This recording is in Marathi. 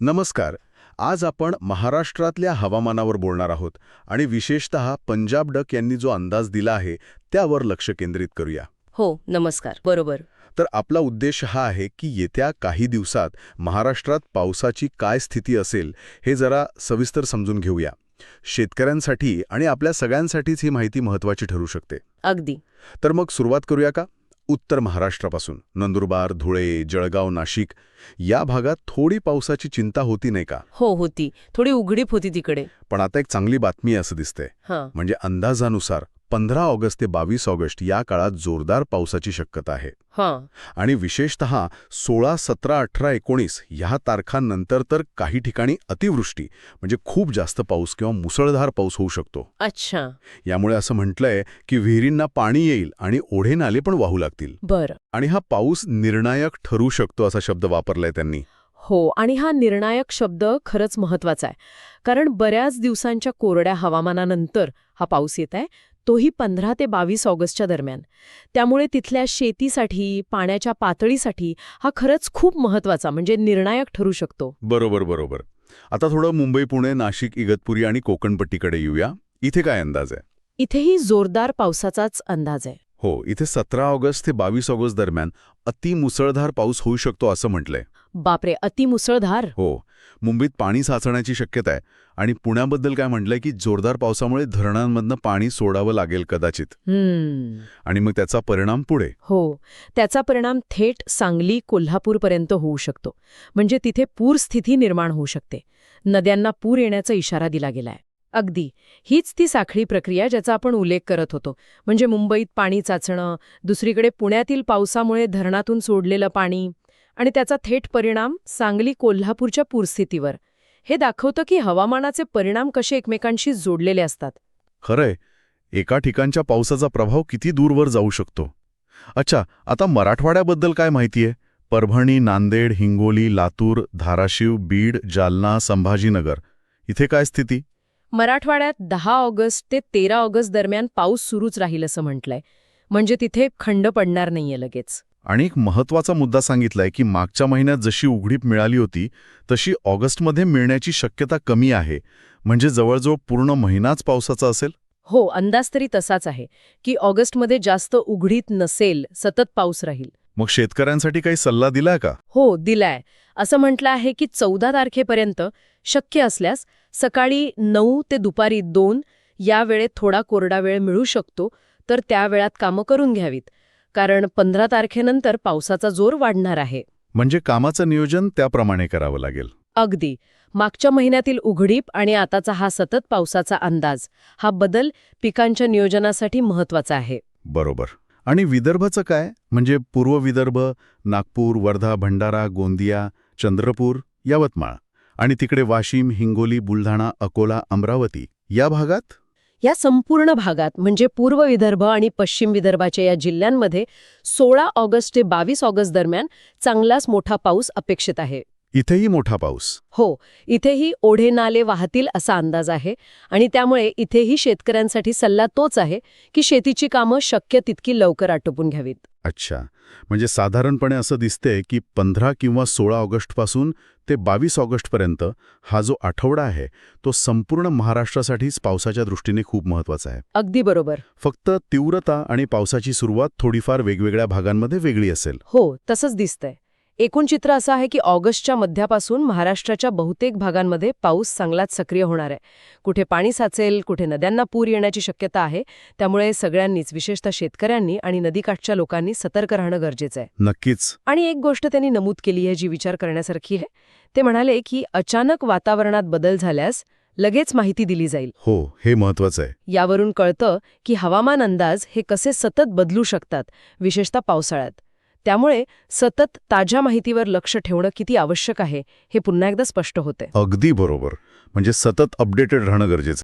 नमस्कार. आज आपण महाराष्ट्रातल्या हवामानावर बोलणार आहोत आणि विशेषत पंजाब डक यांनी जो अंदाज दिला आहे त्यावर लक्ष केंद्रित करूया. हो नमस्कार. बरोबर. तर आपला उद्देश हा आहे की येत्या काही दिवसात महाराष्ट्रात पावसाची काय स्थिती असेल हे जरा सविस्तर समजून घेऊया. शेतकऱ्यांसाठी आणि आपल्या सगळ्यांसाठीच ही माहिती महत्त्वाची ठरू शकते. अगदी. तर मग सुरुवात करूया का? उत्तर महाराष्ट्रापासून. नंदुरबार धुळे जळगाव नाशिक या भागात थोडी पावसाची चिंता होती नाही का? हो होती. थोडी उघडीप होती तिकडे. पण आता एक चांगली बातमी असं दिसतंय. हां. म्हणजे अंदाजानुसार पंधरा ऑगस्ट ते बावीस ऑगस्ट या काळात जोरदार पावसाची शक्यता आहे. हां. आणि विशेषत सोळा सतरा अठरा एकोणीस ह्या तारखांनंतर तर काही ठिकाणी अतिवृष्टी म्हणजे खूप जास्त पाऊस किंवा मुसळधार पाऊस होऊ शकतो. अच्छा. यामुळे असं म्हटलंय की विहिरींना पाणी येईल आणि ओढे नाले पण वाहू लागतील. बरं. आणि हा पाऊस निर्णायक ठरू शकतो असा शब्द वापरलाय त्यांनी. हो आणि हा निर्णायक शब्द खरंच महत्त्वाचा आहे. कारण बऱ्याच दिवसांच्या कोरड्या हवामानानंतर हा पाऊस येत आहे. तोही पंधरा ते बावीस ऑगस्टच्या दरम्यान. त्यामुळे तिथल्या शेतीसाठी पाण्याच्या पातळीसाठी हा खरंच खूप महत्त्वाचा म्हणजे निर्णायक ठरू शकतो. बरोबर बरोबर. आता थोडं मुंबई पुणे नाशिक इगतपुरी आणि कोकणपट्टीकडे येऊया. इथे काय अंदाज आहे? इथेही जोरदार पावसाचाच अंदाज आहे. हो इथे सतरा ऑगस्ट ते बावीस ऑगस्ट दरम्यान अतिमुसळधार पाऊस होऊ शकतो असं म्हटलंय. बापरे अतिमुसळधार हो मुंबईत पाणी साचण्याची शक्यता आहे. आणि पुण्याबद्दल काय म्हटलंय की जोरदार पावसामुळे धरणांमधनं पाणी सोडावं लागेल कदाचित. हम्म. आणि मग त्याचा परिणाम पुढे. हो त्याचा परिणाम थेट सांगली कोल्हापूरपर्यंत होऊ शकतो. म्हणजे तिथे पूरस्थिती निर्माण होऊ शकते. नद्यांना पूर येण्याचा इशारा दिला गेलाय. अगदी हीच ती साखळी प्रक्रिया ज्याचा आपण उल्लेख करत होतो. म्हणजे मुंबईत पाणी चाचणं दुसरीकडे पुण्यातील पावसामुळे धरणातून सोडलेलं पाणी आणि त्याचा थेट परिणाम सांगली कोल्हापूरच्या पूरस्थितीवर. हे दाखवतं की हवामानाचे परिणाम कसे एकमेकांशी जोडलेले असतात. खरंय. एका ठिकाणच्या पावसाचा प्रभाव किती दूरवर जाऊ शकतो? अच्छा आता मराठवाड्याबद्दल काय माहितीये? परभणी नांदेड हिंगोली लातूर धाराशिव बीड जालना संभाजीनगर. इथे काय स्थिती? मराठवाड्यात दहा ऑगस्ट ते तेरा ऑगस्ट दरम्यान पाऊस सुरूच राहील असं म्हटलंय. म्हणजे तिथे खंड पडणार नाहीये लगेच. आणि एक महत्त्वाचा मुद्दा सांगितलाय की मागच्या महिन्यात जशी उघडीप मिळाली होती तशी ऑगस्टमध्ये मिळण्याची शक्यता कमी आहे. म्हणजे जवळजवळ पूर्ण महिनाच पावसाचा असेल? हो अंदाज तरी तसाच आहे की ऑगस्टमध्ये जास्त उघडीत नसेल सतत पाऊस राहील. मग शेतकऱ्यांसाठी काही सल्ला दिलाय का? हो दिलाय. असं म्हटलं आहे की चौदा तारखेपर्यंत शक्य असल्यास सकाळी नऊ ते दुपारी दोन या वेळेत थोडा कोरडा वेळ मिळू शकतो तर त्या वेळात कामं करून घ्यावीत. कारण पंधरा तारखेनंतर पावसाचा जोर वाढणार आहे. म्हणजे कामाचं नियोजन त्याप्रमाणे करावं लागेल. अगदी. मागच्या महिन्यातील उघडीप आणि आताचा हा सतत पावसाचा अंदाज हा बदल पिकांच्या नियोजनासाठी महत्त्वाचा आहे. बरोबर. आणि विदर्भाचं काय? म्हणजे पूर्व विदर्भ नागपूर वर्धा भंडारा गोंदिया चंद्रपूर यवतमाळ आणि तिकडे वाशिम हिंगोली बुलढाणा अकोला अमरावती या भागात? या संपूर्ण भागात म्हणजे पूर्व विदर्भ आणि पश्चिम विदर्भाच्या या जिल्ह्यांमध्ये सोळा ऑगस्ट ते बावीस ऑगस्ट दरम्यान चांगलाच मोठा पाऊस अपेक्षित आहे. इथेही मोठा पाऊस. हो इथेही ओढे नाले वाहतील असा अंदाज आहे आणि त्यामुळे इथेही शेतकऱ्यांसाठी सल्ला तोच आहे की शेतीची कामं शक्य तितकी लवकर आटोपून घ्यावीत. अच्छा. म्हणजे साधारणपणे असं दिसते की पंधरा किंवा सोळा ऑगस्टपासून ते बावीस ऑगस्टपर्यंत हा जो आठवडा आहे तो संपूर्ण महाराष्ट्रासाठीच पावसाच्या दृष्टीने खूप महत्त्वाचा आहे. अगदी बरोबर. फक्त तीव्रता आणि पावसाची सुरुवात थोडीफार वेगवेगळ्या भागांमध्ये वेगळी असेल. हो तसंच दिसतंय. एकूण चित्र असं आहे की ऑगस्टच्या मध्यापासून महाराष्ट्राच्या बहुतेक भागांमध्ये पाऊस चांगलाच सक्रिय होणार आहे. कुठे पाणी साचेल कुठे नद्यांना पूर येण्याची शक्यता आहे त्यामुळे सगळ्यांनीच विशेषतः शेतकऱ्यांनी आणि नदीकाठच्या लोकांनी सतर्क राहणं गरजेचं आहे. नक्कीच. आणि एक गोष्ट त्यांनी नमूद केली आहे जी विचार करण्यासारखी आहे. ते म्हणाले की अचानक वातावरणात बदल झाल्यास लगेच माहिती दिली जाईल. हो हे महत्वाचं आहे. यावरून कळतं की हवामान अंदाज हे कसे सतत बदलू शकतात विशेषतः पावसाळ्यात. त्यामुळे सतत ताज्या माहितीवर लक्ष ठेवणं किती आवश्यक आहे हे पुन्हा एकदा स्पष्ट होते. अगदी बरोबर. म्हणजे सतत अपडेटेड राहणं गरजेचं